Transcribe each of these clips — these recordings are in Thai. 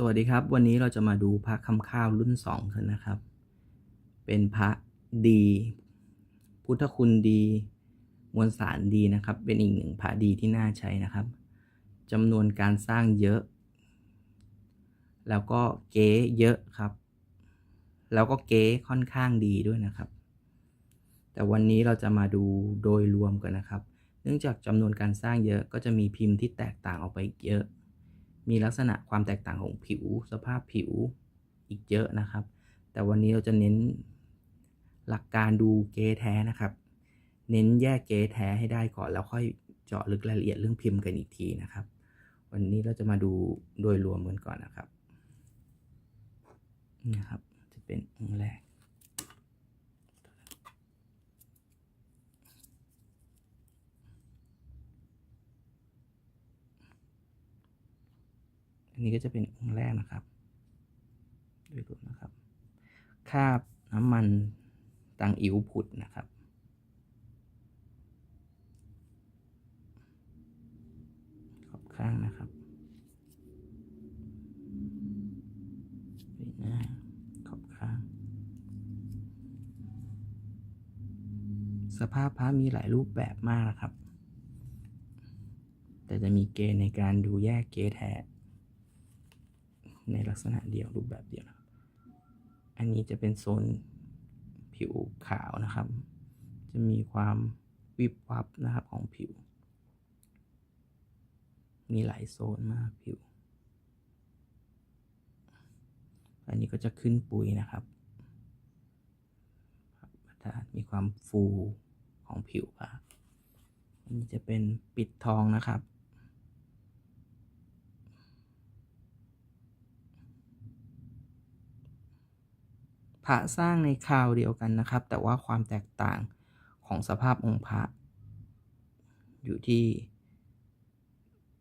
สวัสดีครับ วันนี้เราจะมาดูพระคำข้าวรุ่นสองกันนะครับ เป็นพระดี พุทธคุณดีมวลสารดีนะครับ เป็นอีกหนึ่งพระดีที่น่าใช้นะครับจำนวนการสร้างเยอะ แล้วก็เก๊เยอะครับ แล้วก็เก๊ค่อนข้างดีด้วยนะครับ แต่วันนี้เราจะมาดูโดยรวมกันนะครับ เนื่องจากจำนวนการสร้างเยอะก็จะมีพิมพ์ที่แตกต่างออกไปอีกเยอะ มีลักษณะความแตกต่างของผิว สภาพผิวอีกเยอะนะครับ แต่วันนี้เราจะเน้นหลักการดูเกแท้นะครับ เน้นแยกเกแท้ให้ได้ก่อนแล้วค่อยเจาะลึกรายละเอียดเรื่องพิมพ์กันอีกทีนะครับ วันนี้เราจะมาดูโดยรวมกันก่อนนะครับนี่นะครับ จะเป็นองค์แรก อันนี้ก็จะเป็นองค์แรกนะครับโดยรวมนะครับ คาบน้ำมันตังอิ๋วผุดนะครับ ขอบข้างนะครับใบหน้าขอบข้าง สภาพพระมีหลายรูปแบบมากนะครับ แต่จะมีเกณฑ์ในการดูแยกเกณฑ์แท้ ในลักษณะเดียวรูปแบบเดียวนะครับ อันนี้จะเป็นโซนผิวขาวนะครับ จะมีความวิบวับนะครับของผิว มีหลายโซนมากผิว อันนี้ก็จะขึ้นปุยนะครับมีความฟูของผิวครับอันนี้จะเป็นปิดทองนะครับ พระสร้างในคราวเดียวกันนะครับ แต่ว่าความแตกต่างของสภาพองค์พระ อยู่ที่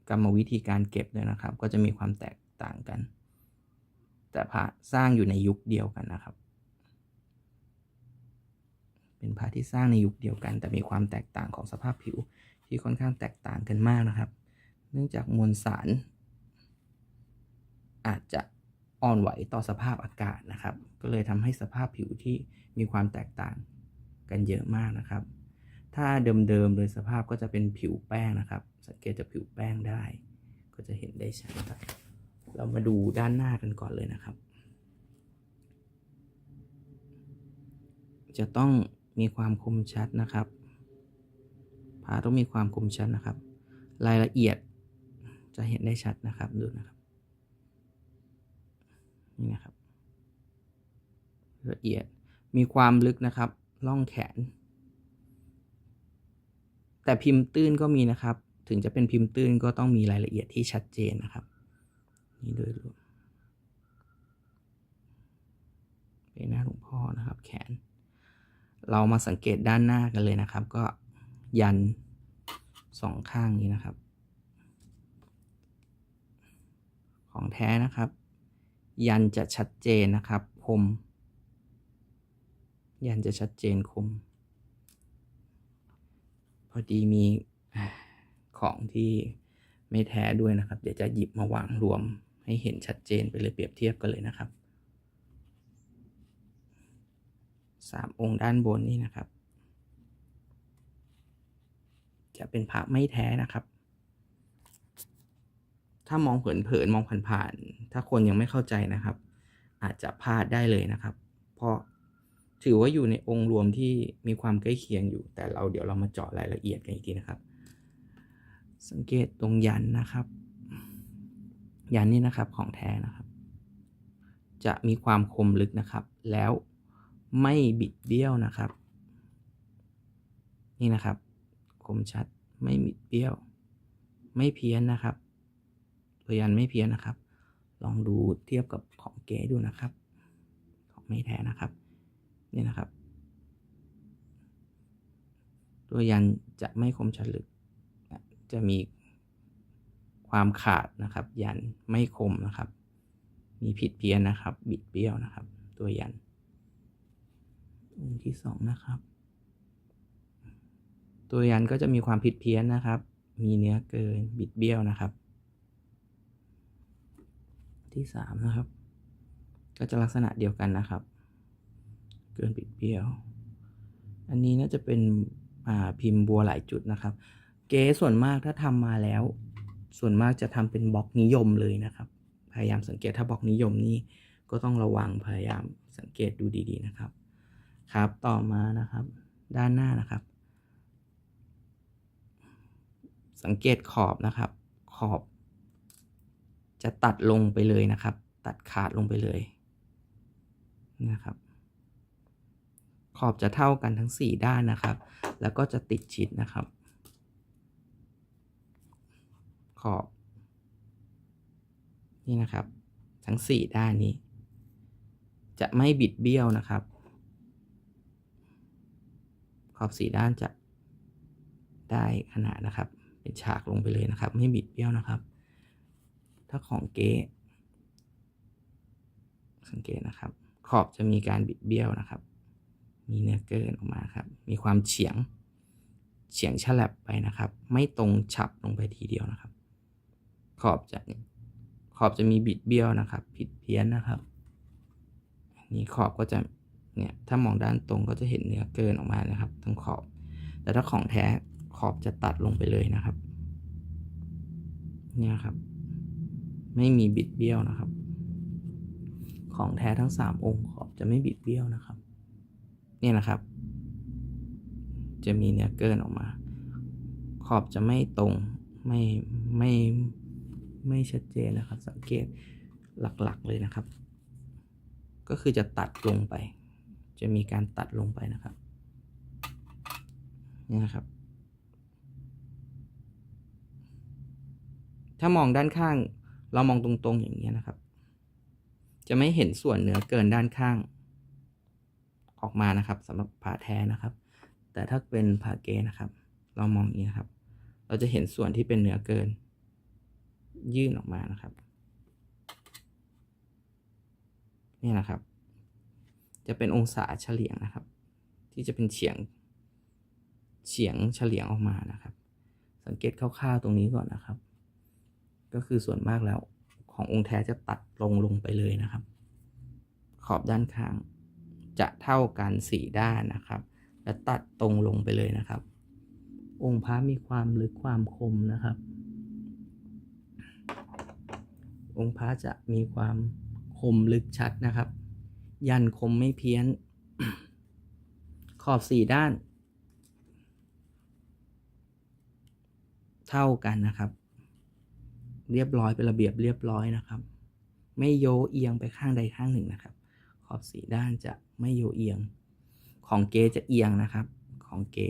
กรรมวิธีการเก็บด้วยนะครับ ก็จะมีความแตกต่างกัน แต่พระสร้างอยู่ในยุคเดียวกันนะครับ เป็นพระที่สร้างในยุคเดียวกัน แต่มีความแตกต่างของสภาพผิวที่ค่อนข้างแตกต่างกันมากนะครับ เนื่องจากมวลสาร อาจจะ อ่อนไหวต่อสภาพอากาศนะครับ ก็เลยทำให้สภาพผิวที่มีความแตกต่างกันเยอะมากนะครับ ถ้าเดิมๆโดยสภาพก็จะเป็นผิวแป้งนะครับ สังเกตจากผิวแป้งได้ ก็จะเห็นได้ชัดครับเรามาดูด้านหน้ากันก่อนเลยนะครับ จะต้องมีความคมชัดนะครับพาต้องมีความคมชัดนะครับ รายละเอียดจะเห็นได้ชัดนะครับดูนะครับ นี่นะครับ ละเอียดมีความลึกนะครับล่องแขน แต่พิมพ์ตื้นก็มีนะครับ ถึงจะเป็นพิมพ์ตื้นก็ต้องมีรายละเอียดที่ชัดเจนนะครับ นี่โดยรวมเป็นหน้าหลวงพ่อนะครับ แขน เรามาสังเกตด้านหน้ากันเลยนะครับ ก็ยันสองข้างนี้นะครับ ของแท้นะครับ ยันจะชัดเจนนะครับ คม ยันจะชัดเจนคม พอดีมีของที่ไม่แท้ด้วยนะครับ เดี๋ยวจะหยิบมาวางรวม ให้เห็นชัดเจนไปเลยเปรียบเทียบกันเลยนะครับสามองค์ด้านบนนี่นะครับ จะเป็นพระไม่แท้นะครับ ถ้ามองเผินๆมองผ่านๆถ้าคนยังไม่เข้าใจนะครับ อาจจะพลาดได้เลยนะครับ เพราะถือว่าอยู่ในองค์รวมที่มีความใกล้เคียงอยู่ แต่เราเดี๋ยวเรามาเจาะรายละเอียดกันอีกทีนะครับ สังเกตตรงยันนะครับ ยันนี่นะครับของแท้นะครับ จะมีความคมลึกนะครับ แล้วไม่บิดเบี้ยวนะครับ นี่นะครับ คมชัดไม่บิดเบี้ยว ไม่เพี้ยนนะครับ ตัวยันไม่เพี้ยนนะครับ ลองดูเทียบกับของเก๋ดูนะครับ ของไม่แท้นะครับนี่นะครับ ตัวยันจะไม่คมชัดลึก จะมีความขาดนะครับ ยันไม่คมนะครับ มีผิดเพี้ยนนะครับ บิดเบี้ยวนะครับ ตัวยันองค์ที่สองนะครับ ตัวยันก็จะมีความผิดเพี้ยนนะครับ มีเนื้อเกินบิดเบี้ยวนะครับ ที่สามนะครับ ก็จะลักษณะเดียวกันนะครับ เกินบิดเบี้ยว อันนี้น่าจะเป็นอ่าพิมพ์บัวหลายจุดนะครับ เก๊ส่วนมากถ้าทำมาแล้ว ส่วนมากจะทำเป็นบล็อกนิยมเลยนะครับ พยายามสังเกตถ้าบล็อกนิยมนี่ก็ต้องระวังพยายามสังเกตดูดีๆนะครับ ครับต่อมานะครับ ด้านหน้านะครับ สังเกตขอบนะครับ ขอบ จะตัดลงไปเลยนะครับ ตัดขาดลงไปเลยนะครับ ขอบจะเท่ากันทั้ง 4 ด้านนะครับ แล้วก็จะติดชิดนะครับ ขอบ นี่นะครับ ทั้ง 4 ด้านนี้ จะไม่บิดเบี้ยวนะครับ ขอบ4ด้านจะได้ขนาดนะครับ เป็นฉากลงไปเลยนะครับ ไม่บิดเบี้ยวนะครับ ถ้าของเก๊สังเกตนะครับ ขอบจะมีการบิดเบี้ยวนะครับ มีเนื้อเกินออกมาครับ มีความเฉียง เฉียงฉลับไปนะครับ ไม่ตรงฉับลงไปทีเดียวนะครับ ขอบจะขอบจะมีบิดเบี้ยวนะครับ ผิดเพี้ยนนะครับนี่ขอบก็จะเนี่ยถ้ามองด้านตรงก็จะเห็นเนื้อเกินออกมานะครับทั้งขอบ แต่ถ้าของแท้ขอบจะตัดลงไปเลยนะครับ เนี่ยครับ ไม่มีบิดเบี้ยวนะครับ ของแท้ทั้ง 3 องค์ขอบจะไม่บิดเบี้ยวนะครับ เนี่ยนะครับ จะมีเนื้อเกินออกมา ขอบจะไม่ตรงไม่ไม่ไม่ชัดเจนนะครับ สังเกตหลักๆเลยนะครับ ก็คือจะตัดลงไป จะมีการตัดลงไปนะครับนี่นะครับ ถ้ามองด้านข้าง เรามองตรงๆอย่างนี้นะครับ จะไม่เห็นส่วนเหนือเกินด้านข้าง ออกมานะครับสำหรับผ่าแท้นะครับ แต่ถ้าเป็นผ่าเกนะครับ เรามองอย่างนี้นะครับ เราจะเห็นส่วนที่เป็นเหนือเกิน ยื่นออกมานะครับ นี่นะครับ จะเป็นองศาเฉลี่ยงนะครับ ที่จะเป็นเฉียงเฉียงเฉลี่ยงออกมานะครับ สังเกตคร่าวๆตรงนี้ก่อนนะครับ ก็คือส่วนมากแล้วขององค์แท้จะตัดลงลงไปเลยนะครับ ขอบด้านข้างจะเท่ากันสี่ด้านนะครับ และตัดตรงลงไปเลยนะครับ องค์พระมีความลึกความคมนะครับ องค์พระจะมีความคมลึกชัดนะครับ ยันคมไม่เพี้ยน ขอบสี่ด้าน เท่ากันนะครับ เรียบร้อยเป็นระเบียบเรียบร้อยนะครับ ไม่โยเอียงไปข้างใดข้างหนึ่งนะครับ ขอบสี่ด้านจะไม่โยเอียง ของเก๋จะเอียงนะครับ ของเก๋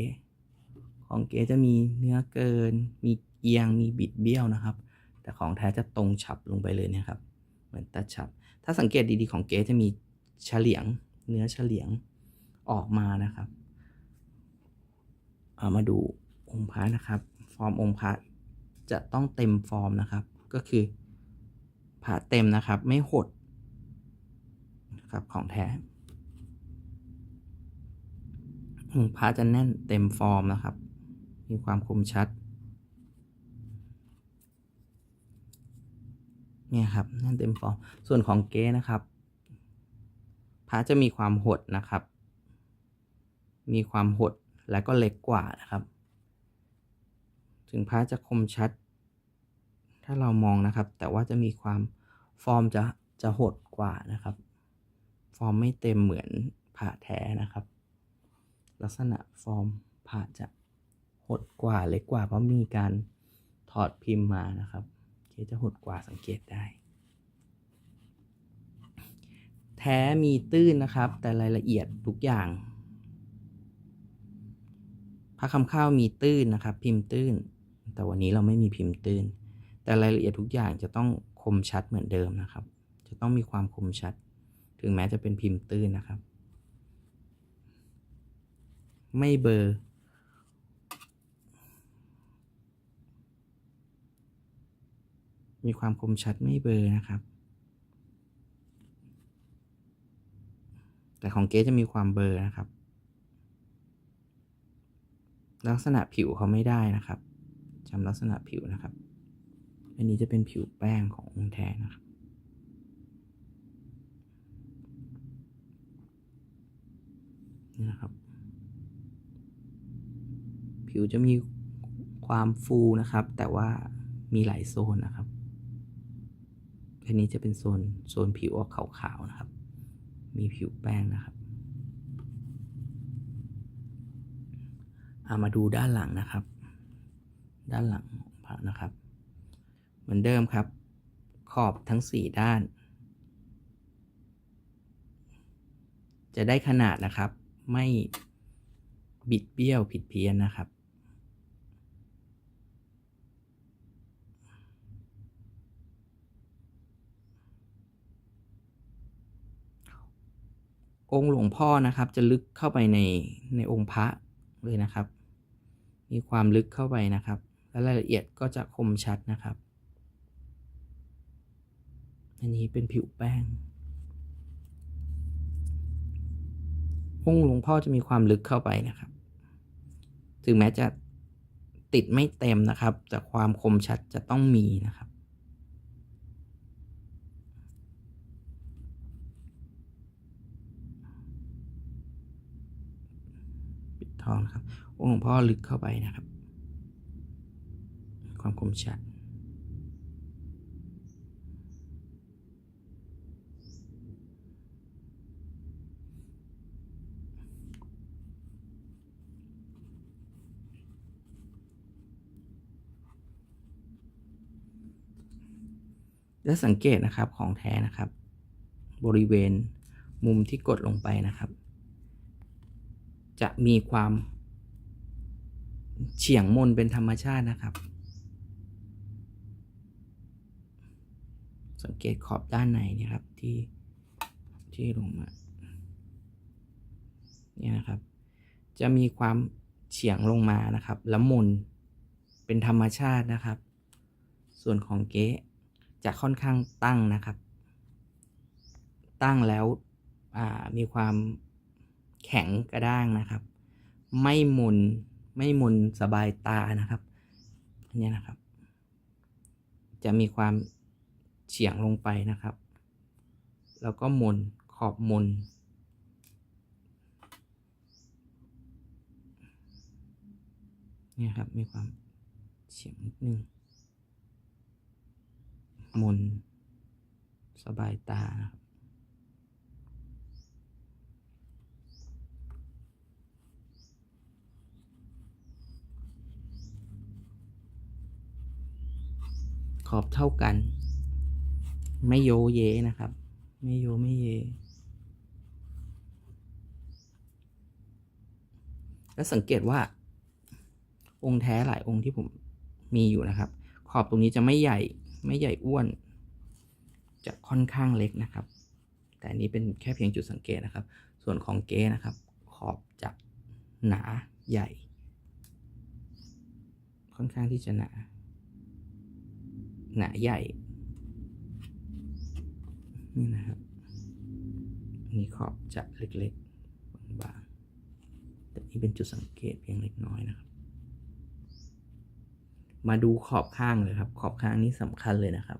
ของเก๋จะมีเนื้อเกิน มีเอียง มีบิดเบี้ยวนะครับ แต่ของแท้จะตรงฉับลงไปเลยเนะครับ เหมือนตัดฉับ ถ้าสังเกตดีๆของเก๋จะมีเฉลียง เนื้อเฉลียงออกมานะครับ เอามาดูองค์พระนะครับ ฟอร์มองค์พระ จะต้องเต็มฟอร์มนะครับ ก็คือผ่าเต็มนะครับ ไม่หดนะครับของแท้องค์พระจะแน่นเต็มฟอร์มนะครับ มีความคมชัด เนี่ยครับแน่นเต็มฟอร์ม ส่วนของเก๊นะครับพระจะมีความหดนะครับ มีความหดและก็เล็กกว่านะครับ ถึงพระจะคมชัด ถ้าเรามองนะครับ แต่ว่าจะมีความฟอร์มจะจะหดกว่านะครับ ฟอร์มไม่เต็มเหมือนผ่าแท้นะครับ ลักษณะฟอร์มผ่าจะหดกว่าเล็กกว่าเพราะมีการถอดพิมพ์มานะครับเคจะหดกว่าสังเกตได้ แท้มีตื้นนะครับ แต่รายละเอียดทุกอย่างพระคำข้าวมีตื้นนะครับ พิมพ์ตื้น แต่วันนี้เราไม่มีพิมพ์ตื้น แต่รายละเอียดทุกอย่างจะต้องคมชัดเหมือนเดิมนะครับ จะต้องมีความคมชัด ถึงแม้จะเป็นพิมพ์ตื้นนะครับ ไม่เบอร์มีความคมชัดไม่เบอร์นะครับ แต่ของเก๊จะมีความเบอร์นะครับ ลักษณะผิวเขาไม่ได้นะครับ จำลักษณะผิวนะครับ อันนี้จะเป็นผิวแป้งขององแท้นะครับนี่นะครับ ผิวจะมีความฟูนะครับ แต่ว่ามีหลายโซนนะครับอันนี้จะเป็นโซนโซนผิวออกขาวๆนะครับ มีผิวแป้งนะครับเอามาดูด้านหลังนะครับ ด้านหลังของพระนะครับ เหมือนเดิมครับ ขอบทั้งสี่ด้าน จะได้ขนาดนะครับ ไม่บิดเบี้ยวผิดเพี้ยนนะครับองค์หลวงพ่อนะครับจะลึกเข้าไปในในองค์พระเลยนะครับ มีความลึกเข้าไปนะครับ และรายละเอียดก็จะคมชัดนะครับ อันนี้เป็นผิวแป้งองค์หลวงพ่อจะมีความลึกเข้าไปนะครับ ถึงแม้จะติดไม่เต็มนะครับ แต่ความคมชัดจะต้องมีนะครับ ปิดทองครับองค์หลวงพ่อลึกเข้าไปนะครับ ความคมชัด และสังเกตนะครับของแท้นะครับ บริเวณมุมที่กดลงไปนะครับ จะมีความเฉียงมนเป็นธรรมชาตินะครับ สังเกตขอบด้านในเนี่ยครับที่ที่ลงมาเนี่ยนะครับ จะมีความเฉียงลงมานะครับล้วมนเป็นธรรมชาตินะครับ ส่วนของเก๊จะค่อนข้างตั้งนะครับ ตั้งแล้วมีความแข็งกระด้างนะครับ ไม่มนไม่มนสบายตานะครับอันนี้นะครับ จะมีความ เฉียงลงไปนะครับ แล้วก็มนขอบมนเนี่ยครับมีความเฉียงนิดนึงมนสบายตานะครับขอบเท่ากัน ไม่โยเยนะครับ ไม่โยไม่เย แล้วสังเกตว่า องค์แท้หลายองค์ที่ผมมีอยู่นะครับ ขอบตรงนี้จะไม่ใหญ่ไม่ใหญ่อ้วน จะค่อนข้างเล็กนะครับ แต่นนี้เป็นแค่เพียงจุดสังเกตนะครับ ส่วนของเก้นะครับ ขอบจะหนาใหญ่ ค่อนข้างที่จะหนา หนาใหญ่ นี่นะครับนี่ขอบจะเล็กๆบางๆแต่นี่เป็นจุดสังเกตเพียงเล็กน้อยนะครับ มาดูขอบข้างเลยครับ ขอบข้างนี้สำคัญเลยนะครับ